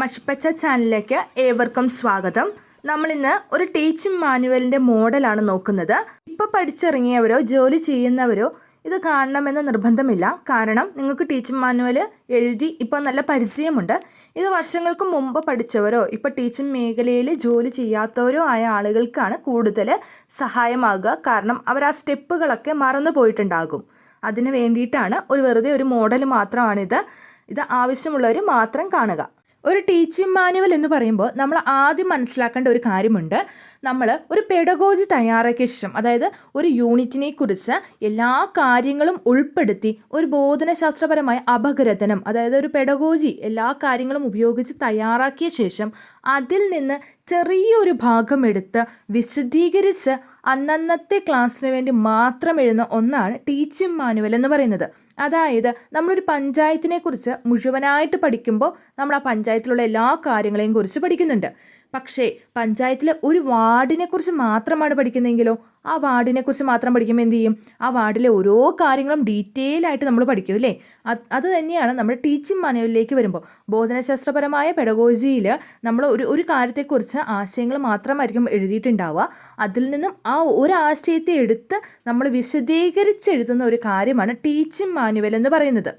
മഷിപ്പച്ച ചാനലിലേക്ക് ഏവർക്കും സ്വാഗതം. നമ്മളിന്ന് ഒരു ടീച്ചിങ് മാനുവലിന്റെ മോഡലാണ് നോക്കുന്നത്. ഇപ്പൊ പഠിച്ചിറങ്ങിയവരോ ജോലി ചെയ്യുന്നവരോ ഇത് കാണണമെന്ന് നിർബന്ധമില്ല. കാരണം നിങ്ങൾക്ക് ടീച്ചിങ് മാനുവൽ എഴുതി ഇപ്പോൾ നല്ല പരിചയമുണ്ട്. ഇത് വർഷങ്ങൾക്ക് മുമ്പ് പഠിച്ചവരോ ഇപ്പോൾ ടീച്ചിങ് മേഖലയിൽ ജോലി ചെയ്യാത്തവരോ ആയ ആളുകൾക്കാണ് കൂടുതൽ സഹായമാകുക. കാരണം അവർ ആ സ്റ്റെപ്പുകളൊക്കെ മറന്നു പോയിട്ടുണ്ടാകും. അതിന് വേണ്ടിയിട്ടാണ് ഒരു വെറുതെ ഒരു മോഡൽ മാത്രമാണിത്. ഇത് ആവശ്യമുള്ളവർ മാത്രം കാണുക. ഒരു ടീച്ചിങ് മാനുവൽ എന്ന് പറയുമ്പോൾ നമ്മൾ ആദ്യം മനസ്സിലാക്കേണ്ട ഒരു കാര്യമുണ്ട്. നമ്മൾ ഒരു പെഡഗോജി തയ്യാറാക്കിയ ശേഷം അതായത് ഒരു യൂണിറ്റിനെ കുറിച്ച് എല്ലാ കാര്യങ്ങളും ഉൾപ്പെടുത്തി ഒരു ബോധനശാസ്ത്രപരമായ അപഗ്രഥനം അതായത് ഒരു പെഡഗോജി എല്ലാ കാര്യങ്ങളും ഉപയോഗിച്ച് തയ്യാറാക്കിയ ശേഷം അതിൽ നിന്ന് ചെറിയൊരു ഭാഗം എടുത്ത് വിശദീകരിച്ച് അന്നന്നത്തെ ക്ലാസ്സിന് വേണ്ടി മാത്രം എഴുന്ന ഒന്നാണ് ടീച്ചിങ് മാനുവൽ എന്ന് പറയുന്നത്. അതായത് നമ്മളൊരു പഞ്ചായത്തിനെ കുറിച്ച് മുഴുവനായിട്ട് പഠിക്കുമ്പോൾ നമ്മൾ ആ പഞ്ചായത്തിലുള്ള എല്ലാ കാര്യങ്ങളെയും കുറിച്ച് പഠിക്കുന്നുണ്ട്. പക്ഷേ പഞ്ചായത്തിലെ ഒരു വാർഡിനെക്കുറിച്ച് മാത്രമാണ് പഠിക്കുന്നതെങ്കിലോ ആ വാർഡിനെക്കുറിച്ച് മാത്രം പഠിക്കുമ്പോൾ എന്ത് ചെയ്യും? ആ വാർഡിലെ ഓരോ കാര്യങ്ങളും ഡീറ്റെയിൽ ആയിട്ട് നമ്മൾ പഠിക്കും അല്ലേ? അത് തന്നെയാണ് നമ്മുടെ ടീച്ചിങ് മാനുവലിലേക്ക് വരുമ്പോൾ. ബോധനശാസ്ത്രപരമായ പെഡഗോജിയിൽ നമ്മൾ ഒരു ഒരു കാര്യത്തെക്കുറിച്ച് ആശയങ്ങൾ മാത്രമായിരിക്കും എഴുതിയിട്ടുണ്ടാവുക. അതിൽ നിന്നും ആ ഒരു ആശയത്തെ എടുത്ത് നമ്മൾ വിശദീകരിച്ചെഴുതുന്ന ഒരു കാര്യമാണ് ടീച്ചിങ് മാനുവൽ എന്ന് പറയുന്നത്.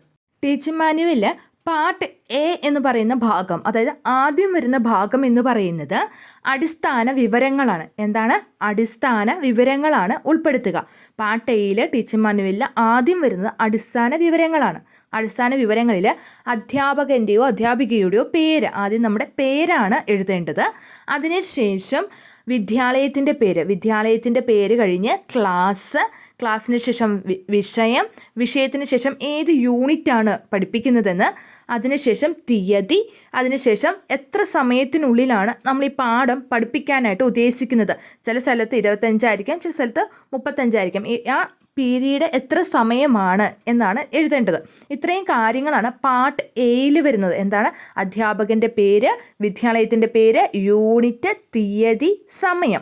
ടീച്ചിങ് മാനുവലിൽ പാർട്ട് എ എന്ന് പറയുന്ന ഭാഗം അതായത് ആദ്യം വരുന്ന ഭാഗം എന്ന് പറയുന്നത് അടിസ്ഥാന വിവരങ്ങളാണ്. എന്താണ്? അടിസ്ഥാന വിവരങ്ങളാണ് ഉൾപ്പെടുത്തുക. പാർട്ട് എയിൽ ടീച്ചിങ് മാനുവലിൽ ആദ്യം വരുന്നത് അടിസ്ഥാന വിവരങ്ങളാണ്. അടിസ്ഥാന വിവരങ്ങളിൽ അധ്യാപകന്റെയോ അധ്യാപികയുടെയോ പേര് ആദ്യം നമ്മുടെ പേരാണ് എഴുതേണ്ടത്. അതിനുശേഷം വിദ്യാലയത്തിന്റെ പേര് വിദ്യാലയത്തിന്റെ പേര് കഴിഞ്ഞ് ക്ലാസ് ക്ലാസ്സിന് ശേഷം വിഷയം വിഷയത്തിന് ശേഷം ഏത് യൂണിറ്റാണ് പഠിപ്പിക്കുന്നതെന്ന് അതിനുശേഷം തീയതി അതിനുശേഷം എത്ര സമയത്തിനുള്ളിലാണ് നമ്മൾ ഈ പാഠം പഠിപ്പിക്കാനായിട്ട് ഉദ്ദേശിക്കുന്നത്. ചില സ്ഥലത്ത് ഇരുപത്തഞ്ചായിരിക്കാം ചില സ്ഥലത്ത് മുപ്പത്തഞ്ചായിരിക്കാം. ആ പീരീഡ് എത്ര സമയമാണ് എന്നാണ് എഴുതേണ്ടത്. ഇത്രയും കാര്യങ്ങളാണ് പാർട്ട് എയിൽ വരുന്നത്. എന്താണ്? അധ്യാപകന്റെ പേര് വിദ്യാലയത്തിന്റെ പേര് യൂണിറ്റ് തീയതി സമയം.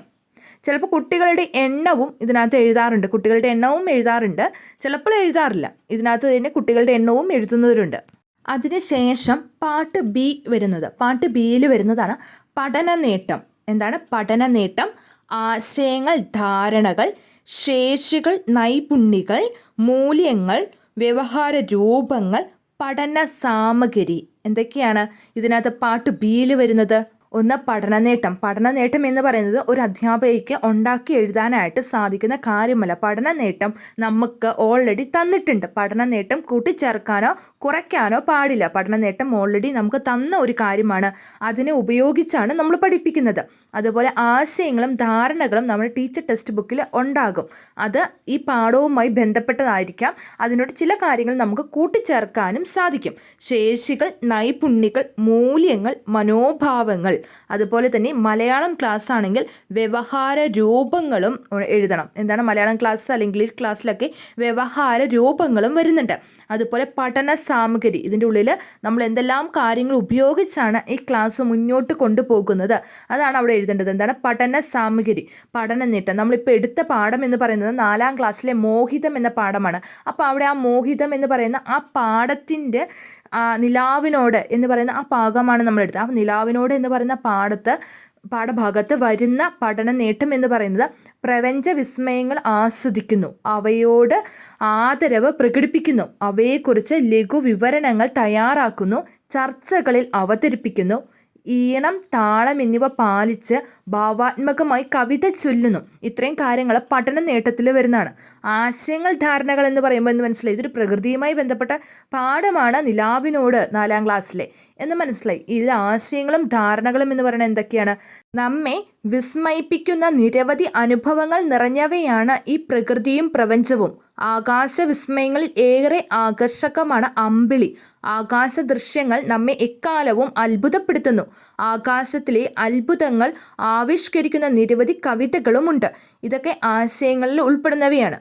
ചിലപ്പോൾ കുട്ടികളുടെ എണ്ണവും ഇതിനകത്ത് എഴുതാറുണ്ട്. കുട്ടികളുടെ എണ്ണവും എഴുതാറുണ്ട്. ചിലപ്പോൾ എഴുതാറില്ല. ഇതിനകത്ത് തന്നെ കുട്ടികളുടെ എണ്ണവും എഴുതുന്നവരുണ്ട്. അതിനുശേഷം പാട്ട് ബി വരുന്നത്. പാട്ട് ബിയിൽ വരുന്നതാണ് പഠന നേട്ടം എന്താണ്? പഠന നേട്ടം ആശയങ്ങൾ ധാരണകൾ ശേഷികൾ നൈപുണ്യങ്ങൾ മൂല്യങ്ങൾ വ്യവഹാര രൂപങ്ങൾ പഠന സാമഗ്രി എന്തൊക്കെയാണ് ഇതിനകത്ത് പാർട്ട് ബിയിൽ വരുന്നത്? ഒന്ന് പഠന നേട്ടം പഠന നേട്ടം എന്ന് പറയുന്നത് ഒരു അധ്യാപകയ്ക്ക് ഉണ്ടാക്കി എഴുതാനായിട്ട് സാധിക്കുന്ന കാര്യമല്ല. പഠന നേട്ടം നമുക്ക് ഓൾറെഡി തന്നിട്ടുണ്ട്. പഠന നേട്ടം കൂട്ടിച്ചേർക്കാനോ കുറയ്ക്കാനോ പാടില്ല. പഠന നേട്ടം ഓൾറെഡി നമുക്ക് തന്ന ഒരു കാര്യമാണ്. അതിനെ ഉപയോഗിച്ചാണ് നമ്മൾ പഠിപ്പിക്കുന്നത്. അതുപോലെ ആശയങ്ങളും ധാരണകളും നമ്മുടെ ടീച്ചർ ടെക്സ്റ്റ് ബുക്കിൽ ഉണ്ടാകും. അത് ഈ പാഠവുമായി ബന്ധപ്പെട്ടതായിരിക്കാം. അതിനോട് ചില കാര്യങ്ങൾ നമുക്ക് കൂട്ടിച്ചേർക്കാനും സാധിക്കും. ശേഷികൾ നൈപുണ്യങ്ങൾ മൂല്യങ്ങൾ മനോഭാവങ്ങൾ അതുപോലെ തന്നെ മലയാളം ക്ലാസ് ആണെങ്കിൽ വ്യവഹാര രൂപങ്ങളും എഴുതണം. എന്താണ് മലയാളം ക്ലാസ് അല്ലെങ്കിൽ ക്ലാസ്സിലൊക്കെ വ്യവഹാര രൂപങ്ങളും വരുന്നുണ്ട്. അതുപോലെ പഠന സാമഗ്രി ഇതിന്റെ ഉള്ളിൽ നമ്മൾ എന്തെല്ലാം കാര്യങ്ങൾ ഉപയോഗിച്ചാണ് ഈ ക്ലാസ് മുന്നോട്ട് കൊണ്ടുപോകുന്നത്. അതാണ് അവിടെ എഴുതേണ്ടത്. എന്താണ്? പഠന സാമഗ്രി പഠന നേട്ടം. നമ്മളിപ്പോൾ എടുത്ത പാഠം എന്ന് പറയുന്നത് നാലാം ക്ലാസ്സിലെ മോഹിതം എന്ന പാഠമാണ്. അപ്പോൾ അവിടെ ആ മോഹിതം എന്ന് പറയുന്ന ആ പാഠത്തിന്റെ നിലാവിനോട് എന്ന് പറയുന്ന ആ ഭാഗമാണ് നമ്മൾ എടുത്തത് ആ നിലാവിനോട് എന്ന് പറയുന്ന പാടത്ത് പാഠഭാഗത്ത് വരുന്ന പഠന നേട്ടം എന്ന് പറയുന്നത് പ്രപഞ്ച വിസ്മയങ്ങൾ ആസ്വദിക്കുന്നു. അവയോട് ആദരവ് പ്രകടിപ്പിക്കുന്നു. അവയെക്കുറിച്ച് ലഘു വിവരണങ്ങൾ തയ്യാറാക്കുന്നു. ചർച്ചകളിൽ അവതരിപ്പിക്കുന്നു. ഈണം താളം എന്നിവ പാലിച്ച് ഭാവാത്മകമായി കവിത ചൊല്ലുന്നു. ഇത്രയും കാര്യങ്ങൾ പഠന നേട്ടത്തിൽ വരുന്നതാണ്. ആശയങ്ങൾ ധാരണകൾ എന്ന് പറയുമ്പോൾ എന്ന് മനസ്സിലായി? ഇതൊരു പ്രകൃതിയുമായി ബന്ധപ്പെട്ട പാഠമാണ് നിലാവിനോട് നാലാം ക്ലാസ്സിലെ. എന്ന് മനസ്സിലായി. ഇതിൽ ആശയങ്ങളും ധാരണകളും എന്ന് പറയുന്നത് എന്തൊക്കെയാണ്? നമ്മെ വിസ്മയിപ്പിക്കുന്ന നിരവധി അനുഭവങ്ങൾ നിറഞ്ഞവയാണ് ഈ പ്രകൃതിയും പ്രപഞ്ചവും. ആകാശ വിസ്മയങ്ങളിൽ ഏറെ ആകർഷകമാണ് അമ്പിളി. ആകാശ ദൃശ്യങ്ങൾ നമ്മെ എക്കാലവും അത്ഭുതപ്പെടുത്തുന്നു. ആകാശത്തിലെ അത്ഭുതങ്ങൾ ആവിഷ്കരിക്കുന്ന നിരവധി കവിതകളുമുണ്ട്. ഇതൊക്കെ ആശയങ്ങളിൽ ഉൾപ്പെടുന്നവയാണ്.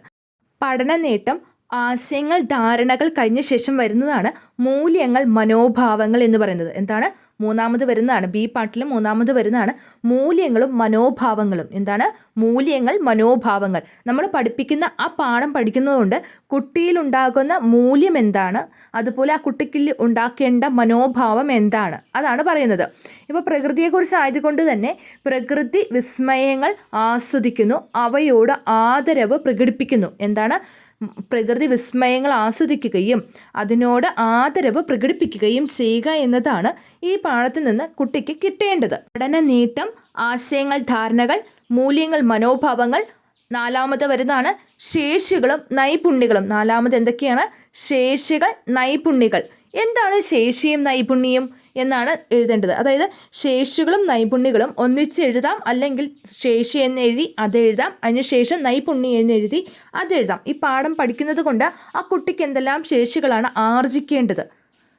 പഠന നേട്ടം ആശയങ്ങൾ ധാരണകൾ കഴിഞ്ഞ ശേഷം വരുന്നതാണ് മൂല്യങ്ങൾ മനോഭാവങ്ങൾ എന്ന് പറയുന്നത്. എന്താണ്? മൂന്നാമത് വരുന്നതാണ് ബി പാട്ടിൽ മൂന്നാമത് വരുന്നതാണ് മൂല്യങ്ങളും മനോഭാവങ്ങളും. എന്താണ്? മൂല്യങ്ങൾ മനോഭാവങ്ങൾ. നമ്മൾ പഠിപ്പിക്കുന്ന ആ പാഠം പഠിക്കുന്നതുകൊണ്ട് കുട്ടിയിലുണ്ടാകുന്ന മൂല്യം എന്താണ്? അതുപോലെ ആ കുട്ടിക്ക് ഉണ്ടാക്കേണ്ട മനോഭാവം എന്താണ്? അതാണ് പറയുന്നത്. ഇപ്പോൾ പ്രകൃതിയെക്കുറിച്ച് ആയതുകൊണ്ട് തന്നെ പ്രകൃതി വിസ്മയങ്ങൾ ആസ്വദിക്കുന്നു അവയോട് ആദരവ് പ്രകടിപ്പിക്കുന്നു. എന്താണ്? പ്രകൃതി വിസ്മയങ്ങൾ ആസ്വദിക്കുകയും അതിനോട് ആദരവ് പ്രകടിപ്പിക്കുകയും ചെയ്യുക എന്നതാണ് ഈ പാഠത്തിൽ നിന്ന് കുട്ടിക്ക് കിട്ടേണ്ടത്. പഠന നീട്ടം ആശയങ്ങൾ ധാരണകൾ മൂല്യങ്ങൾ മനോഭാവങ്ങൾ. നാലാമത് വരുന്നതാണ് ശേഷികളും നൈപുണ്യങ്ങളും. നാലാമത് എന്തൊക്കെയാണ്? ശേഷികൾ നൈപുണ്യങ്ങൾ. എന്താണ് ശേഷിയും നൈപുണ്യം എന്നാണ് എഴുതേണ്ടത്. അതായത് ശേഷികളും നൈപുണ്യങ്ങളും ഒന്നിച്ച് എഴുതാം അല്ലെങ്കിൽ ശേഷി എന്ന് എഴുതി അത് എഴുതാം അതിനുശേഷം നൈപുണ്യം എന്ന് എഴുതി അത് എഴുതാം. ഈ പാഠം പഠിക്കുന്നത് കൊണ്ട് ആ കുട്ടിക്ക് എന്തെല്ലാം ശേഷികളാണ് ആർജിക്കേണ്ടത്?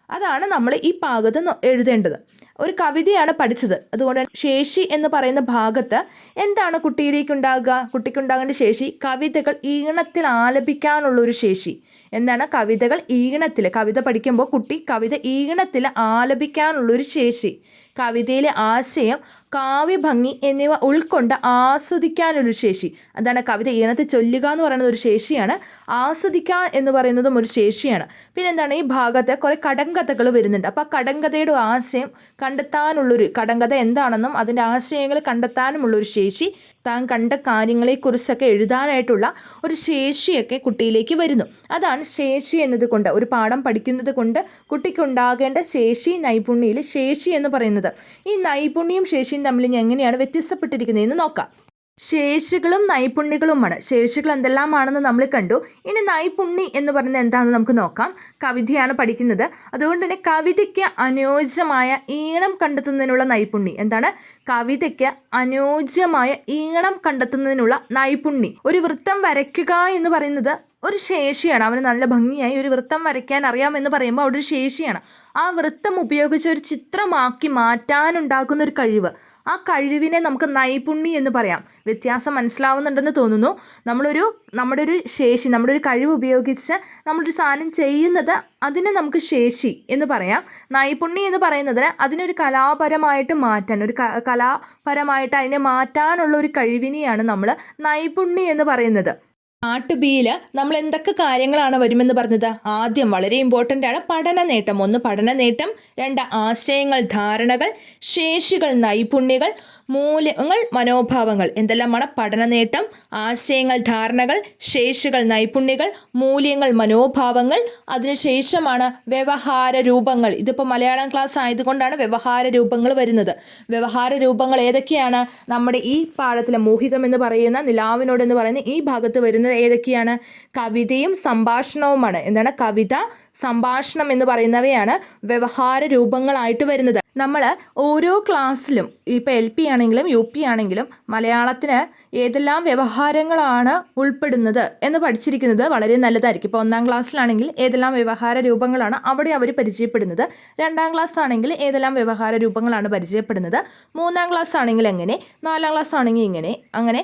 അതാണ് നമ്മൾ ഈ ഭാഗത്ത് എഴുതേണ്ടത്. ഒരു കവിതയാണ് പഠിച്ചത്. അതുകൊണ്ട് ശേഷി എന്ന് പറയുന്ന ഭാഗത്ത് എന്താണ് കുട്ടിയിലേക്ക് ഉണ്ടാകുക കുട്ടിക്കുണ്ടാകേണ്ട ശേഷി കവിതകൾ ഈണത്തിൽ ആലപിക്കാനുള്ള ഒരു ശേഷി. എന്താണ്? കവിതകൾ ഈണത്തിൽ കവിത പഠിക്കുമ്പോൾ കുട്ടി കവിത ഈണത്തിൽ ആലപിക്കാനുള്ളൊരു ശേഷി. കവിതയിലെ ആശയം കാവ്യഭംഗി എന്നിവ ഉൾക്കൊണ്ട് ആസ്വദിക്കാനൊരു ശേഷി. അതാണ് കവിത ഈണത്തെ ചൊല്ലുക എന്ന് പറയുന്നത് ഒരു ശേഷിയാണ്. ആസ്വദിക്കുക എന്ന് പറയുന്നതും ഒരു ശേഷിയാണ്. പിന്നെ എന്താണ് ഈ ഭാഗത്ത് കുറേ കടങ്കഥകൾ വരുന്നുണ്ട്. അപ്പോൾ ആ കടങ്കഥയുടെ ആശയം കണ്ടെത്താനുള്ളൊരു കടങ്കഥ എന്താണെന്നും അതിന്റെ ആശയങ്ങൾ കണ്ടെത്താനുമുള്ളൊരു ശേഷി താൻ കണ്ട കാര്യങ്ങളെക്കുറിച്ചൊക്കെ എഴുതാനായിട്ടുള്ള ഒരു ശേഷിയൊക്കെ കുട്ടിയിലേക്ക് വരുന്നു. അതാണ് ശേഷി എന്നതുകൊണ്ട് ഒരു പാഠം പഠിക്കുന്നത് കൊണ്ട് കുട്ടിക്കുണ്ടാകേണ്ട ശേഷി നൈപുണ്യയിൽ ശേഷി എന്ന് പറയുന്നത്. ഈ നൈപുണ്യം ശേഷിയും തമ്മിൽ എങ്ങനെയാണ് വ്യത്യസ്തപ്പെട്ടിരിക്കുന്നതെന്ന് നോക്കാം. ശേഷികളും നൈപുണ്യങ്ങളുമാണ്. ശേഷികൾ എന്തെല്ലാമാണെന്ന് നമ്മൾ കണ്ടു. ഇനി നൈപുണ്യ എന്ന് പറയുന്നത് എന്താണെന്ന് നമുക്ക് നോക്കാം. കവിതയാണ് പഠിക്കുന്നത്. അതുകൊണ്ട് തന്നെ കവിതയ്ക്ക് അനുയോജ്യമായ ഈണം കണ്ടെത്തുന്നതിനുള്ള നൈപുണ്യം എന്താണ്? കവിതയ്ക്ക് അനുയോജ്യമായ ഈണം കണ്ടെത്തുന്നതിനുള്ള നൈപുണ്യം. ഒരു വൃത്തം വരയ്ക്കുക എന്ന് പറയുന്നത് ഒരു ശേഷിയാണ്. അവന് നല്ല ഭംഗിയായി ഒരു വൃത്തം വരയ്ക്കാൻ അറിയാമെന്ന് പറയുമ്പോൾ അവിടെ ഒരു ശേഷിയാണ്. ആ വൃത്തം ഉപയോഗിച്ച് ഒരു ചിത്രമാക്കി മാറ്റാനുണ്ടാക്കുന്ന ഒരു കഴിവ്. ആ കഴിവിനെ നമുക്ക് നൈപുണ്യം എന്ന് പറയാം. വ്യത്യാസം മനസ്സിലാവുന്നുണ്ടെന്ന് തോന്നുന്നു. നമ്മളൊരു നമ്മുടെ ഒരു ശേഷി നമ്മുടെ ഒരു കഴിവ് ഉപയോഗിച്ച് നമ്മളൊരു സാധനം ചെയ്യുന്നത് അതിനെ നമുക്ക് ശേഷി എന്ന് പറയാം. നൈപുണ്യം എന്ന് പറയുന്നതിന് അതിനൊരു കലാപരമായിട്ട് മാറ്റാൻ ഒരു കലാപരമായിട്ട് അതിനെ മാറ്റാനുള്ള ഒരു കഴിവിനെയാണ് നമ്മൾ നൈപുണ്യം എന്ന് പറയുന്നത്. പാർട്ട് ബിയിൽ നമ്മൾ എന്തൊക്കെ കാര്യങ്ങളാണ് വരുമെന്ന് പറഞ്ഞത്? ആദ്യം വളരെ ഇമ്പോർട്ടന്റ് ആണ് പഠന നേട്ടം. ഒന്ന് പഠന നേട്ടം രണ്ട് ആശയങ്ങൾ ധാരണകൾ ശേഷികൾ നൈപുണ്യങ്ങൾ മൂല്യങ്ങൾ മനോഭാവങ്ങൾ എന്തെല്ലാമാണ്? പഠന നേട്ടം ആശയങ്ങൾ ധാരണകൾ ശേഷികൾ നൈപുണ്യങ്ങൾ മൂല്യങ്ങൾ മനോഭാവങ്ങൾ. അതിനുശേഷമാണ് വ്യവഹാര രൂപങ്ങൾ. ഇതിപ്പോൾ മലയാളം ക്ലാസ് ആയതുകൊണ്ടാണ് വ്യവഹാര രൂപങ്ങൾ വരുന്നത്. വ്യവഹാര രൂപങ്ങൾ ഏതൊക്കെയാണ്? നമ്മുടെ ഈ പാഠത്തിലെ മോഹിതം എന്ന് പറയുന്ന നിലാവിനോട് എന്ന് പറയുന്ന ഈ ഭാഗത്ത് വരുന്നത് ഏതൊക്കെയാണ്? കവിതയും സംഭാഷണവുമാണ്. എന്താണ്? കവിത സംഭാഷണം എന്ന് പറയുന്നവയാണ് വ്യവഹാര രൂപങ്ങളായിട്ട് വരുന്നത്. നമ്മൾ ഓരോ ക്ലാസ്സിലും ഇപ്പോൾ എൽ പി ആണെങ്കിലും യു പി ആണെങ്കിലും മലയാളത്തിന് ഏതെല്ലാം വ്യവഹാരങ്ങളാണ് ഉൾപ്പെടുന്നത് എന്ന് പഠിച്ചിരിക്കുന്നത് വളരെ നല്ലതായിരിക്കും. ഇപ്പോൾ ഒന്നാം ക്ലാസ്സിലാണെങ്കിൽ ഏതെല്ലാം വ്യവഹാര രൂപങ്ങളാണ് അവിടെ അവർ പരിചയപ്പെടുന്നത്. രണ്ടാം ക്ലാസ് ആണെങ്കിൽ ഏതെല്ലാം വ്യവഹാര രൂപങ്ങളാണ് പരിചയപ്പെടുന്നത്. മൂന്നാം ക്ലാസ് ആണെങ്കിൽ എങ്ങനെ നാലാം ക്ലാസ് ആണെങ്കിൽ ഇങ്ങനെ അങ്ങനെ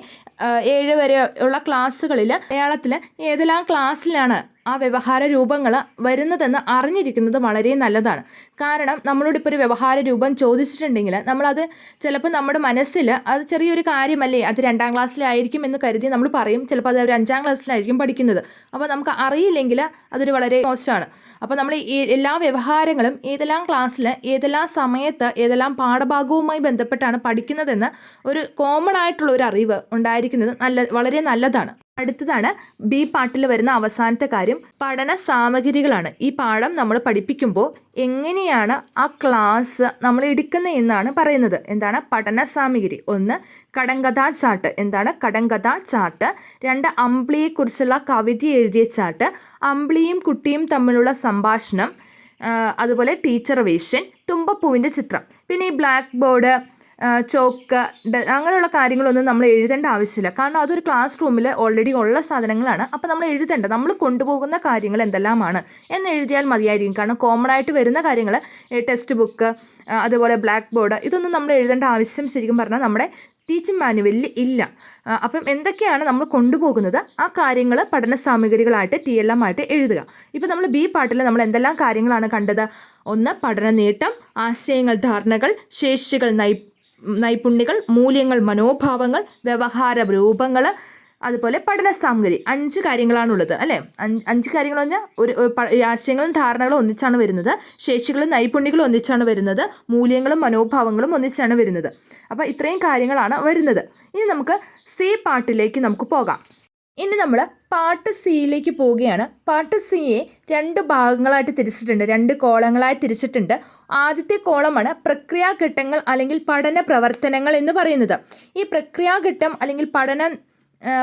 ഏഴ് വരെ ഉള്ള ക്ലാസ്സുകളിൽ മലയാളത്തിൽ ഏതെല്ലാം ക്ലാസ്സിലാണ് ആ വ്യവഹാര രൂപങ്ങൾ വരുന്നതെന്ന് അറിഞ്ഞിരിക്കുന്നത് വളരെ നല്ലതാണ്. കാരണം നമ്മളോട് ഇപ്പോൾ ഒരു വ്യവഹാര രൂപം ചോദിച്ചിട്ടുണ്ടെങ്കിൽ നമ്മളത് ചിലപ്പോൾ നമ്മുടെ മനസ്സിൽ അത് ചെറിയൊരു കാര്യമല്ലേ അത് രണ്ടാം ക്ലാസ്സിലായിരിക്കും എന്ന് കരുതി നമ്മൾ പറയും. ചിലപ്പോൾ അത് ഒരു അഞ്ചാം ക്ലാസ്സിലായിരിക്കും പഠിക്കുന്നത്. അപ്പോൾ നമുക്ക് അറിയില്ലെങ്കിൽ അതൊരു വളരെ മോശമാണ്. അപ്പോൾ നമ്മൾ എല്ലാ വ്യവഹാരങ്ങളും ഏതെല്ലാം ക്ലാസ്സിൽ ഏതെല്ലാം സമയത്ത് ഏതെല്ലാം പാഠഭാഗവുമായി ബന്ധപ്പെട്ടാണ് പഠിക്കുന്നതെന്ന് ഒരു കോമൺ ആയിട്ടുള്ള ഒരു അറിവ് ഉണ്ടായിരിക്കുന്നത് നല്ല വളരെ നല്ലതാണ്. അടുത്തതാണ് ബി പാട്ടിൽ വരുന്ന അവസാനത്തെ കാര്യം. പഠന സാമഗ്രികളാണ്. ഈ പാഠം നമ്മൾ പഠിപ്പിക്കുമ്പോൾ എങ്ങനെയാണ് ആ ക്ലാസ് നമ്മൾ എടുക്കുന്നത് എന്നാണ് പറയുന്നത്. എന്താണ്? പഠന സാമഗ്രി. ഒന്ന് കടങ്കഥാ ചാട്ട് എന്താണ്? കടങ്കഥാ ചാട്ട് രണ്ട് അമ്പിളിയെക്കുറിച്ചുള്ള കവിത എഴുതിയ ചാട്ട് അമ്പിളിയും കുട്ടിയും തമ്മിലുള്ള സംഭാഷണം. അതുപോലെ ടീച്ചർ വേഷ്യൻ തുമ്പപ്പൂവിന്റെ ചിത്രം. പിന്നെ ഈ ബ്ലാക്ക് ബോർഡ് ചോക്ക് അങ്ങനെയുള്ള കാര്യങ്ങളൊന്നും നമ്മൾ എഴുതേണ്ട ആവശ്യമില്ല. കാരണം അതൊരു ക്ലാസ് റൂമിൽ ഓൾറെഡി ഉള്ള സാധനങ്ങളാണ്. അപ്പോൾ നമ്മൾ എഴുതേണ്ട നമ്മൾ കൊണ്ടുപോകുന്ന കാര്യങ്ങൾ എന്തെല്ലാമാണ് എന്ന് എഴുതിയാൽ മതിയായിരിക്കും. കാരണം കോമൺ ആയിട്ട് വരുന്ന കാര്യങ്ങൾ ടെക്സ്റ്റ് ബുക്ക് അതുപോലെ ബ്ലാക്ക് ബോർഡ് ഇതൊന്നും നമ്മൾ എഴുതേണ്ട ആവശ്യം ശരിക്കും പറഞ്ഞാൽ നമ്മുടെ ടീച്ചിങ് മാനുവലിൽ ഇല്ല. അപ്പം എന്തൊക്കെയാണ് നമ്മൾ കൊണ്ടുപോകുന്നത്? ആ കാര്യങ്ങൾ പഠന സാമഗ്രികളായിട്ട് ടി ആയിട്ട് എഴുതുക. ഇപ്പം നമ്മൾ ബി പാട്ടിൽ നമ്മൾ എന്തെല്ലാം കാര്യങ്ങളാണ് കണ്ടത്? ഒന്ന് പഠന നേട്ടം ആശയങ്ങൾ ധാരണകൾ ശേഷികൾ നൈ നൈപുണ്യങ്ങൾ മൂല്യങ്ങൾ മനോഭാവങ്ങൾ വ്യവഹാര രൂപങ്ങൾ അതുപോലെ പഠന സാമഗ്രി അഞ്ച് കാര്യങ്ങളാണുള്ളത് അല്ലേ? അഞ്ച് കാര്യങ്ങൾ പറഞ്ഞാൽ ഒരു ആശയങ്ങളും ധാരണകളും ഒന്നിച്ചാണ് വരുന്നത്. ശേഷികളും നൈപുണ്യങ്ങളും ഒന്നിച്ചാണ് വരുന്നത്. മൂല്യങ്ങളും മനോഭാവങ്ങളും ഒന്നിച്ചാണ് വരുന്നത്. അപ്പോൾ ഇത്രയും കാര്യങ്ങളാണ് വരുന്നത്. ഇനി നമുക്ക് സി പാട്ടിലേക്ക് നമുക്ക് പോകാം. ഇനി നമ്മൾ പാർട്ട് സിയിലേക്ക് പോവുകയാണ്. പാർട്ട് സിയെ രണ്ട് ഭാഗങ്ങളായിട്ട് തിരിച്ചിട്ടുണ്ട്. രണ്ട് കോളങ്ങളായി തിരിച്ചിട്ടുണ്ട്. ആദ്യത്തെ കോളമാണ് പ്രക്രിയാഘട്ടങ്ങൾ അല്ലെങ്കിൽ പഠന പ്രവർത്തനങ്ങൾ എന്ന് പറയുന്നത്. ഈ പ്രക്രിയാഘട്ടം അല്ലെങ്കിൽ പഠന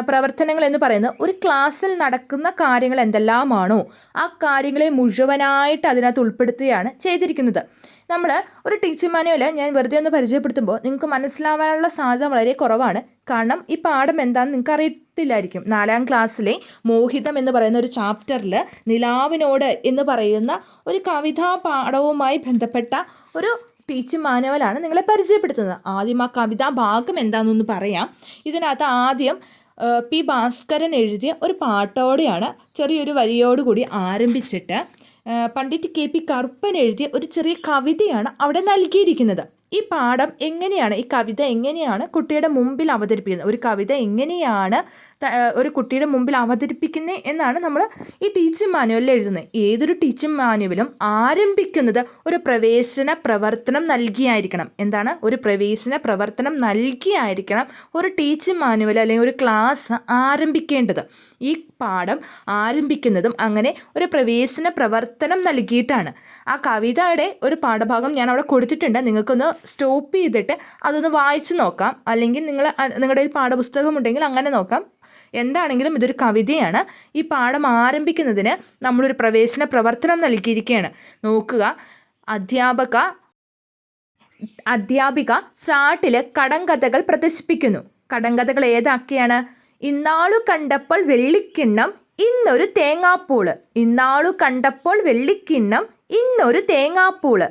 പ്രവർത്തനങ്ങൾ എന്ന് പറയുന്നത് ഒരു ക്ലാസ്സിൽ നടക്കുന്ന കാര്യങ്ങൾ എന്തെല്ലാമാണോ ആ കാര്യങ്ങളെ മുഴുവനായിട്ട് അതിനകത്ത് ഉൾപ്പെടുത്തുകയാണ് ചെയ്തിരിക്കുന്നത്. നമ്മൾ ഒരു ടീച്ചർ മാനുവൽ ഞാൻ വെറുതെ ഒന്ന് പരിചയപ്പെടുത്തുമ്പോൾ നിങ്ങൾക്ക് മനസ്സിലാവാനുള്ള സാധ്യത വളരെ കുറവാണ്. കാരണം ഈ പാഠം എന്താണെന്ന് നിങ്ങൾക്ക് അറിയത്തില്ലായിരിക്കും. നാലാം ക്ലാസ്സിലെ മോഹിതം എന്ന് പറയുന്ന ഒരു ചാപ്റ്ററിൽ നിലാവിനോട് എന്ന് പറയുന്ന ഒരു കവിതാ പാഠവുമായി ബന്ധപ്പെട്ട ഒരു ടീച്ച് മാനുവലാണ് നിങ്ങളെ പരിചയപ്പെടുത്തുന്നത്. ആദ്യം ആ കവിതാ ഭാഗം എന്താണെന്നൊന്ന് പറയാം. ഇതിനകത്ത് ആദ്യം പി ഭാസ്കരൻ എഴുതിയ ഒരു പാട്ടോടെയാണ് ചെറിയൊരു വരിയോടുകൂടി ആരംഭിച്ചിട്ട് പണ്ഡിറ്റ് കെ പി കറുപ്പൻ എഴുതിയ ഒരു ചെറിയ കവിതയാണ് അവിടെ നൽകിയിരിക്കുന്നത്. ഈ പാഠം എങ്ങനെയാണ് ഈ കവിത എങ്ങനെയാണ് കുട്ടിയുടെ മുമ്പിൽ അവതരിപ്പിക്കുന്നത്? ഒരു കവിത എങ്ങനെയാണ് ഒരു കുട്ടിയുടെ മുമ്പിൽ അവതരിപ്പിക്കുന്നത് എന്നാണ് നമ്മൾ ഈ ടീച്ചിങ് മാനുവലിൽ എഴുതുന്നത്. ഏതൊരു ടീച്ചിങ് മാനുവലും ആരംഭിക്കുന്നത് ഒരു പ്രവേശന പ്രവർത്തനം നൽകിയായിരിക്കണം. എന്താണ്? ഒരു പ്രവേശന പ്രവർത്തനം നൽകിയായിരിക്കണം ഒരു ടീച്ചിങ് മാനുവൽ അല്ലെങ്കിൽ ഒരു ക്ലാസ് ആരംഭിക്കേണ്ടത്. ഈ പാഠം ആരംഭിക്കുന്നതും അങ്ങനെ ഒരു പ്രവേശന പ്രവർത്തനം നൽകിയിട്ടാണ്. ആ കവിതയുടെ ഒരു പാഠഭാഗം ഞാൻ അവിടെ കൊടുത്തിട്ടുണ്ട്. നിങ്ങൾക്കൊന്ന് സ്റ്റോപ്പ് ചെയ്തിട്ട് അതൊന്ന് വായിച്ചു നോക്കാം. അല്ലെങ്കിൽ നിങ്ങൾ നിങ്ങളുടെ ഒരു പാഠപുസ്തകം ഉണ്ടെങ്കിൽ അങ്ങനെ നോക്കാം. എന്താണെങ്കിലും ഇതൊരു കവിതയാണ്. ഈ പാഠം ആരംഭിക്കുന്നതിന് നമ്മളൊരു പ്രവേശന പ്രവർത്തനം നൽകിയിരിക്കുകയാണ്. നോക്കുക. അധ്യാപക അധ്യാപിക ചാട്ടിലെ കടങ്കഥകൾ പ്രദർശിപ്പിക്കുന്നു. കടങ്കഥകൾ ഏതൊക്കെയാണ്? ഇന്നാളു കണ്ടപ്പോൾ വെള്ളിക്കിണ്ണം ഇന്നൊരു തേങ്ങാപ്പൂൾ. ഇന്നാളു കണ്ടപ്പോൾ വെള്ളിക്കിണ്ണം ഇന്നൊരു തേങ്ങാപ്പൂൾ.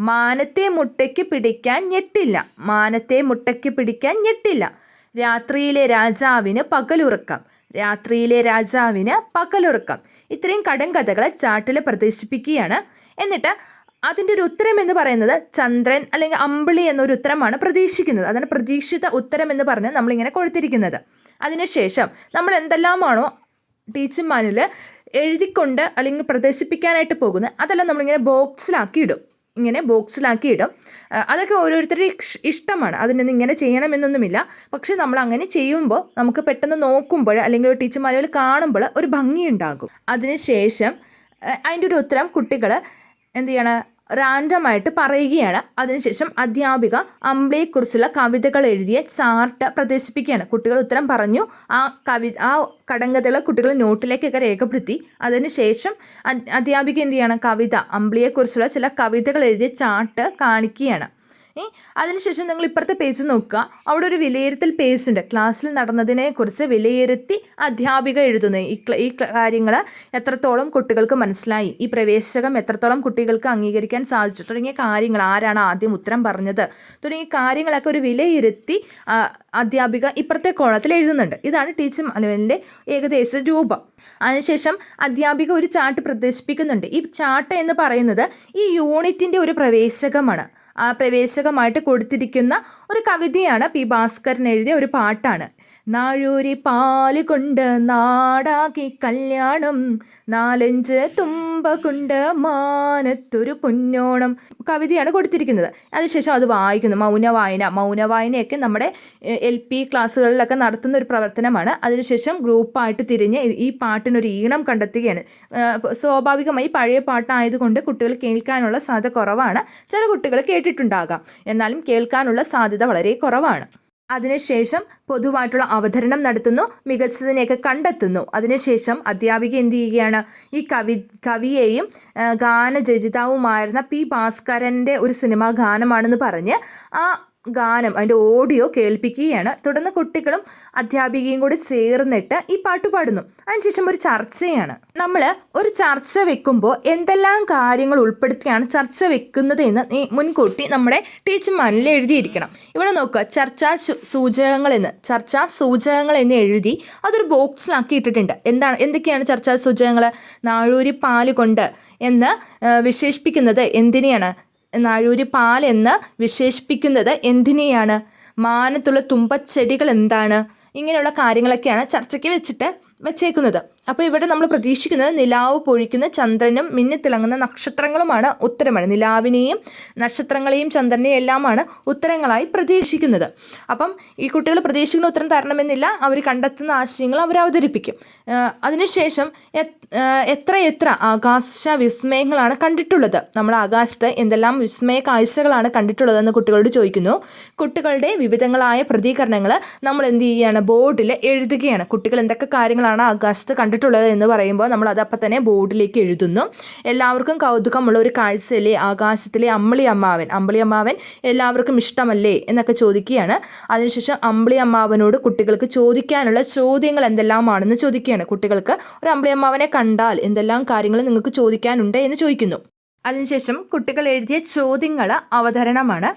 മാനത്തെ മുട്ടയ്ക്ക് പിടിക്കാൻ ഞെട്ടില്ല. മാനത്തെ മുട്ടയ്ക്ക് പിടിക്കാൻ ഞെട്ടില്ല. രാത്രിയിലെ രാജാവിന് പകലുറക്കം. രാത്രിയിലെ രാജാവിന് പകലുറക്കം. ഇത്രയും കടം കഥകളെ ചാട്ടിൽ പ്രദർശിപ്പിക്കുകയാണ്. എന്നിട്ട് അതിന്റെ ഒരു ഉത്തരം എന്ന് പറയുന്നത് ചന്ദ്രൻ അല്ലെങ്കിൽ അമ്പിളി എന്നൊരു ഉത്തരമാണ് പ്രതീക്ഷിക്കുന്നത്. അതാണ് പ്രതീക്ഷിത ഉത്തരം എന്ന് പറഞ്ഞ് നമ്മളിങ്ങനെ കൊടുത്തിരിക്കുന്നത് അതിനുശേഷം നമ്മൾ എന്തെല്ലാമാണോ ടീച്ചർമാരിൽ എഴുതിക്കൊണ്ട് അല്ലെങ്കിൽ പ്രദർശിപ്പിക്കാനായിട്ട് പോകുന്നത് അതെല്ലാം നമ്മളിങ്ങനെ ബോക്സിലാക്കി ഇടും. ഇങ്ങനെ ബോക്സിലാക്കി ഇടും അതൊക്കെ ഓരോരുത്തരുടെ ഇഷ്ടമാണ്. അതിനൊന്നും ഇങ്ങനെ ചെയ്യണമെന്നൊന്നുമില്ല. പക്ഷെ നമ്മൾ അങ്ങനെ ചെയ്യുമ്പോൾ നമുക്ക് പെട്ടെന്ന് നോക്കുമ്പോൾ അല്ലെങ്കിൽ ടീച്ചർമാരെ ടീച്ചർ കാണുമ്പോൾ ഒരു ഭംഗിയുണ്ടാകും. അതിനുശേഷം അതിന്റെ ഒരു ഉത്തരം കുട്ടികൾ എന്ത് ചെയ്യണം? റാൻഡമായിട്ട് പറയുകയാണ്. അതിനുശേഷം അധ്യാപിക അമ്പിളിയെക്കുറിച്ചുള്ള കവിതകൾ എഴുതിയ ചാർട്ട് പ്രദർശിപ്പിക്കുകയാണ്. കുട്ടികൾ ഉത്തരം പറഞ്ഞു. ആ കവി ആ കടങ്കഥകൾ കുട്ടികൾ നോട്ടിലേക്കൊക്കെ രേഖപ്പെടുത്തി. അതിനുശേഷം അധ്യാപിക എന്ത് ചെയ്യണം? കവിത അമ്പിളിയെക്കുറിച്ചുള്ള ചില കവിതകൾ എഴുതിയ ചാർട്ട് കാണിക്കുകയാണ്. അതിനുശേഷം നിങ്ങൾ ഇപ്പുറത്തെ പേജ് നോക്കുക. അവിടെ ഒരു വിലയിരുത്തൽ പേജ് ഉണ്ട്. ക്ലാസ്സിൽ നടന്നതിനെ കുറിച്ച് വിലയിരുത്തി അധ്യാപിക എഴുതുന്നു. ഈ ഈ കാര്യങ്ങൾ എത്രത്തോളം കുട്ടികൾക്ക് മനസ്സിലായി? ഈ പ്രവേശകം എത്രത്തോളം കുട്ടികൾക്ക് അംഗീകരിക്കാൻ സാധിച്ചു? തുടങ്ങിയ കാര്യങ്ങൾ ആരാണ് ആദ്യം ഉത്തരം പറഞ്ഞത്? തുടങ്ങിയ കാര്യങ്ങളൊക്കെ ഒരു വിലയിരുത്തി അധ്യാപിക ഇപ്പുറത്തെ കോളത്തിൽ എഴുതുന്നുണ്ട്. ഇതാണ് ടീച്ചർ മനുവലിന്റെ ഏകദേശ രൂപം. അതിനുശേഷം അധ്യാപിക ഒരു ചാർട്ട് പ്രദർശിപ്പിക്കുന്നുണ്ട്. ഈ ചാർട്ട് എന്ന് പറയുന്നത് ഈ യൂണിറ്റിന്റെ ഒരു പ്രവേശകമാണ്. പ്രവേശകമായിട്ട് കൊടുത്തിരിക്കുന്ന ഒരു കവിതയാണ് പി ഭാസ്കരൻ എഴുതിയ ഒരു പാട്ടാണ്. നാഴൂരി പാൽ കൊണ്ട് നാടാക്കി കല്യാണം നാലഞ്ച് തുമ്പ കൊണ്ട് മാനത്തൊരു പൊന്നോണം. കവിതയാണ് കൊടുത്തിരിക്കുന്നത്. അതിനുശേഷം അത് വായിക്കുന്നു. മൗനവായന. മൗനവായനയൊക്കെ നമ്മുടെ എൽ പി ക്ലാസ്സുകളിലൊക്കെ നടത്തുന്ന ഒരു പ്രവർത്തനമാണ്. അതിനുശേഷം ഗ്രൂപ്പായിട്ട് തിരിഞ്ഞ് ഈ- പാട്ടിനൊരു ഈണം കണ്ടെത്തുകയാണ്. സ്വാഭാവികമായി പഴയ പാട്ടായതുകൊണ്ട് കുട്ടികൾ കേൾക്കാനുള്ള സാധ്യത കുറവാണ്. ചില കുട്ടികൾ കേട്ടിട്ടുണ്ടാകാം. എന്നാലും കേൾക്കാനുള്ള സാധ്യത വളരെ കുറവാണ്. അതിനുശേഷം പൊതുവായിട്ടുള്ള അവതരണം നടത്തുന്നു മികച്ചതിനെയൊക്കെ കണ്ടെത്തുന്നു. അതിനുശേഷം അധ്യാപിക എന്ത് ചെയ്യുകയാണ്? ഈ കവി കവിയെയും ഗാനരചിതാവുമായിരുന്ന പി ഭാസ്കരന്റെ ഒരു സിനിമാ ഗാനമാണെന്ന് പറഞ്ഞ് ആ ഗാനം അതിന്റെ ഓഡിയോ കേൾപ്പിക്കുകയാണ്. തുടർന്ന് കുട്ടികളും അധ്യാപികയും കൂടി ചേർന്നിട്ട് ഈ പാട്ട് പാടുന്നു. അതിനുശേഷം ഒരു ചർച്ചയാണ്. നമ്മൾ ഒരു ചർച്ച വെക്കുമ്പോൾ എന്തെല്ലാം കാര്യങ്ങൾ ഉൾപ്പെടുത്തിയാണ് ചർച്ച വെക്കുന്നത് എന്ന് മുൻകൂട്ടി നമ്മുടെ ടീച്ചർമാരിൽ എഴുതിയിരിക്കണം. ഇവിടെ നോക്കുക. ചർച്ചാ സൂചകങ്ങൾ എന്ന് ചർച്ചാ സൂചകങ്ങൾ എന്ന് എഴുതി അതൊരു ബോക്സിലാക്കി ഇട്ടിട്ടുണ്ട്. എന്താണ് എന്തൊക്കെയാണ് ചർച്ചാ സൂചകങ്ങൾ? നാഴൂരി പാൽ കൊണ്ട് എന്ന് വിശേഷിപ്പിക്കുന്നത് എന്തിനെയാണ്? നാഴൂരി പാൽ എന്ന് വിശേഷിപ്പിക്കുന്നത് എന്തിനെയാണ്? മാനത്തുള്ള തുമ്പച്ചെടികൾ എന്താണ്? ഇങ്ങനെയുള്ള കാര്യങ്ങളൊക്കെയാണ് ചർച്ചയ്ക്ക് വെച്ചിട്ട് വെച്ചേക്കുന്നത്. അപ്പോൾ ഇവിടെ നമ്മൾ പ്രതീക്ഷിക്കുന്നത് നിലാവ് പൊഴിക്കുന്ന ചന്ദ്രനും മിന്നിത്തിളങ്ങുന്ന നക്ഷത്രങ്ങളുമാണ് ഉത്തരമാണ്. നിലാവിനെയും നക്ഷത്രങ്ങളെയും ചന്ദ്രനെയും എല്ലാമാണ് ഉത്തരങ്ങളായി പ്രതീക്ഷിക്കുന്നത്. അപ്പം ഈ കുട്ടികൾ പ്രതീക്ഷിക്കുന്ന ഉത്തരം തരണമെന്നില്ല. അവർ കണ്ടെത്തുന്ന ആശയങ്ങൾ അവർ അവതരിപ്പിക്കും. അതിനുശേഷം എത്ര എത്ര ആകാശ വിസ്മയങ്ങളാണ് കണ്ടിട്ടുള്ളത്. നമ്മൾ ആകാശത്ത് എന്തെല്ലാം വിസ്മയ കാഴ്ചകളാണ് കണ്ടിട്ടുള്ളതെന്ന് കുട്ടികളോട് ചോദിക്കുന്നു. കുട്ടികളുടെ വിവിധങ്ങളായ പ്രതികരണങ്ങൾ നമ്മൾ എന്ത് ചെയ്യുകയാണ്? ബോർഡിൽ എഴുതുകയാണ്. കുട്ടികൾ എന്തൊക്കെ കാര്യങ്ങളാണ് ആകാശത്ത് കണ്ടിട്ടുള്ളത് എന്ന് പറയുമ്പോൾ നമ്മൾ അത് അപ്പം തന്നെ ബോർഡിലേക്ക് എഴുതുന്നു. എല്ലാവർക്കും കൗതുകമുള്ള ഒരു കാഴ്ചയല്ലേ ആകാശത്തിലെ അമ്പിളി അമ്മാവൻ അമ്പിളി അമ്മാവൻ എല്ലാവർക്കും ഇഷ്ടമല്ലേ എന്നൊക്കെ ചോദിക്കുകയാണ്. അതിനുശേഷം അമ്പിളി അമ്മാവനോട് കുട്ടികൾക്ക് ചോദിക്കാനുള്ള ചോദ്യങ്ങൾ എന്തെല്ലാമാണെന്ന് ചോദിക്കുകയാണ്. കുട്ടികൾക്ക് ഒരു അമ്പിളി അമ്മാവനെ കണ്ടാൽ എന്തെല്ലാം കാര്യങ്ങൾ നിങ്ങൾക്ക് ചോദിക്കാനുണ്ട് എന്ന് ചോദിക്കുന്നു. അതിനുശേഷം കുട്ടികൾ എഴുതിയ ചോദ്യങ്ങൾ അവതരണമാണ്.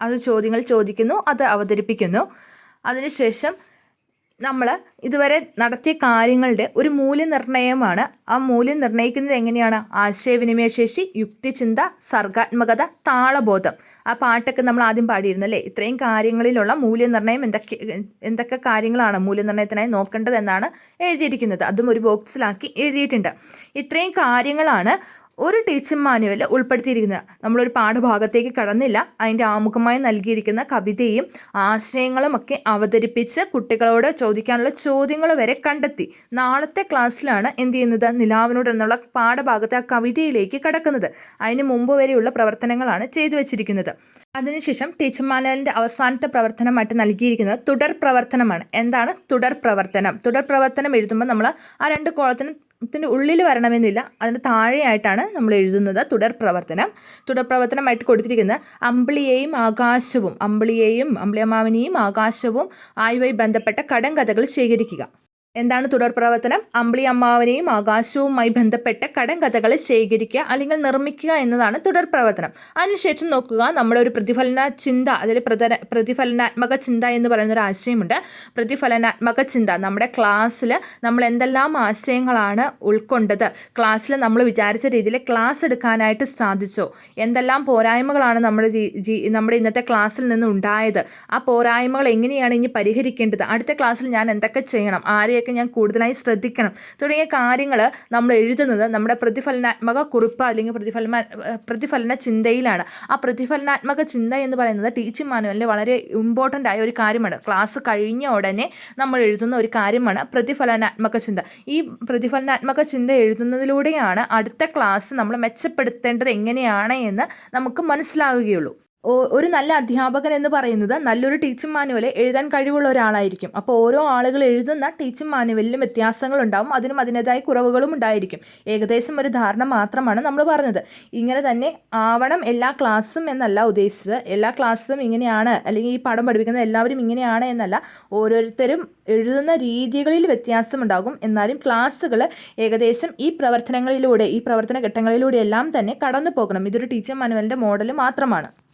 അത് ചോദ്യങ്ങൾ ചോദിക്കുന്നു അത് അവതരിപ്പിക്കുന്നു. അതിനുശേഷം നമ്മൾ ഇതുവരെ നടത്തിയ കാര്യങ്ങളുടെ ഒരു മൂല്യനിർണയമാണ്. ആ മൂല്യം നിർണയിക്കുന്നത് എങ്ങനെയാണ്? ആശയവിനിമയ ശേഷി യുക്തിചിന്ത സർഗാത്മകത താളബോധം. ആ പാട്ടൊക്കെ നമ്മൾ ആദ്യം പാടിയിരുന്നല്ലേ ഇത്രയും കാര്യങ്ങളിലുള്ള മൂല്യനിർണയം എന്തൊക്കെ എന്തൊക്കെ കാര്യങ്ങളാണ് മൂല്യനിർണയത്തിനായി നോക്കേണ്ടത് എന്നാണ് എഴുതിയിരിക്കുന്നത്. അതും ഒരു ബോക്സിലാക്കി എഴുതിയിട്ടുണ്ട്. ഇത്രയും കാര്യങ്ങളാണ് ഒരു ടീച്ചിങ് മാനുവൽ ഉൾപ്പെടുത്തിയിരിക്കുന്നത്. നമ്മളൊരു പാഠഭാഗത്തേക്ക് കടന്നില്ല. അതിന്റെ ആമുഖമായി നൽകിയിരിക്കുന്ന കവിതയും ആശയങ്ങളും ഒക്കെ അവതരിപ്പിച്ച് കുട്ടികളോട് ചോദിക്കാനുള്ള ചോദ്യങ്ങൾ വരെ കണ്ടെത്തി. നാളത്തെ ക്ലാസ്സിലാണ് എന്ത് ചെയ്യുന്നത്? നിലാവിനോട് എന്നുള്ള പാഠഭാഗത്തെ ആ കവിതയിലേക്ക് കടക്കുന്നത്. അതിന് മുമ്പ് വരെയുള്ള പ്രവർത്തനങ്ങളാണ് ചെയ്തു വച്ചിരിക്കുന്നത്. അതിനുശേഷം ടീച്ചർ മാനുവലിന്റെ അവസാനത്തെ പ്രവർത്തനമായിട്ട് നൽകിയിരിക്കുന്നത് തുടർ പ്രവർത്തനമാണ്. എന്താണ് തുടർ പ്രവർത്തനം? തുടർ പ്രവർത്തനം എഴുതുമ്പോൾ നമ്മൾ ആ രണ്ട് കോളത്തിന് ത്തിന്റെ ഉള്ളിൽ വരണമെന്നില്ല. അതിന് താഴെയായിട്ടാണ് നമ്മൾ എഴുതുന്നത് തുടർ പ്രവർത്തനം. തുടർ പ്രവർത്തനമായിട്ട് കൊടുത്തിരിക്കുന്നത് അമ്പിളിയെയും ആകാശവും അമ്പിളിയെയും അമ്പിളിയമ്മാവിനെയും ആകാശവും ആയുമായി ബന്ധപ്പെട്ട കടങ്കഥകൾ ശേഖരിക്കുക. എന്താണ് തുടർ പ്രവർത്തനം? അമ്പിളി അമ്മാവനെയും ആകാശവുമായി ബന്ധപ്പെട്ട കടങ്കഥകൾ ശേഖരിക്കുക അല്ലെങ്കിൽ നിർമ്മിക്കുക എന്നതാണ് തുടർ പ്രവർത്തനം. അതിനുശേഷം നോക്കുക നമ്മുടെ ഒരു പ്രതിഫലന ചിന്ത അതിൽ പ്രതര പ്രതിഫലനാത്മക ചിന്ത എന്ന് പറയുന്ന ഒരു ആശയമുണ്ട്. പ്രതിഫലനാത്മക ചിന്ത നമ്മുടെ ക്ലാസ്സിൽ നമ്മൾ എന്തെല്ലാം ആശയങ്ങളാണ് ഉൾക്കൊണ്ടത്? ക്ലാസ്സിൽ നമ്മൾ വിചാരിച്ച രീതിയിൽ ക്ലാസ് എടുക്കാനായിട്ട് സാധിച്ചോ? എന്തെല്ലാം പോരായ്മകളാണ് നമ്മുടെ നമ്മുടെ ഇന്നത്തെ ക്ലാസ്സിൽ നിന്ന് ഉണ്ടായത്? ആ പോരായ്മകൾ എങ്ങനെയാണ് ഇനി പരിഹരിക്കേണ്ടത്? അടുത്ത ക്ലാസ്സിൽ ഞാൻ എന്തൊക്കെ ചെയ്യണം? ആരെയൊക്കെ ഞാൻ കൂടുതലായി ശ്രദ്ധിക്കണം. തുടങ്ങിയ കാര്യങ്ങൾ നമ്മൾ എഴുതുന്നത് നമ്മുടെ പ്രതിഫലനാത്മക കുറിപ്പ് അല്ലെങ്കിൽ പ്രതിഫലന പ്രതിഫലന ചിന്തയിലാണ്. ആ പ്രതിഫലനാത്മക ചിന്ത എന്ന് പറയുന്നത് ടീച്ചിങ് മാനുവലിൽ വളരെ ഇമ്പോർട്ടന്റ് ആയ ഒരു കാര്യമാണ്. ക്ലാസ് കഴിഞ്ഞ ഉടനെ നമ്മൾ എഴുതുന്ന ഒരു കാര്യമാണ് പ്രതിഫലനാത്മക ചിന്ത. ഈ പ്രതിഫലനാത്മക ചിന്ത എഴുതുന്നതിലൂടെയാണ് അടുത്ത ക്ലാസ് നമ്മൾ മെച്ചപ്പെടുത്തേണ്ടത് എങ്ങനെയാണ് എന്ന് നമുക്ക് മനസ്സിലാവുകയുള്ളൂ. ഓ- ഒരു നല്ല അധ്യാപകൻ എന്ന് പറയുന്നത് നല്ലൊരു ടീച്ചിങ് മാനുവൽ എഴുതാൻ കഴിവുള്ള ഒരാളായിരിക്കും. അപ്പോൾ ഓരോ ആളുകൾ എഴുതുന്ന ടീച്ചിങ് മാനുവലിലും വ്യത്യാസങ്ങളുണ്ടാവും. അതിനും അതിന്റെതായ കുറവുകളും ഉണ്ടായിരിക്കും. ഏകദേശം ഒരു ധാരണ മാത്രമാണ് നമ്മൾ പറഞ്ഞത്. ഇങ്ങനെ തന്നെ ആവണം എല്ലാ ക്ലാസ്സും എന്നല്ല ഉദ്ദേശിച്ചത്. എല്ലാ ക്ലാസ്സും ഇങ്ങനെയാണ്. അല്ലെങ്കിൽ ഈ പാഠം പഠിപ്പിക്കുന്ന എല്ലാവരും ഇങ്ങനെയാണ് എന്നല്ല. ഓരോരുത്തരും എഴുതുന്ന രീതികളിൽ വ്യത്യാസമുണ്ടാകും എന്നാലും ക്ലാസ്സുകൾ ഏകദേശം ഈ പ്രവർത്തനങ്ങളിലൂടെ ഈ പ്രവർത്തന ഘട്ടങ്ങളിലൂടെ എല്ലാം തന്നെ കടന്നു പോകണം ഇതൊരു ടീച്ചർ മാനുവലിന്റെ മോഡൽ മാത്രമാണ്.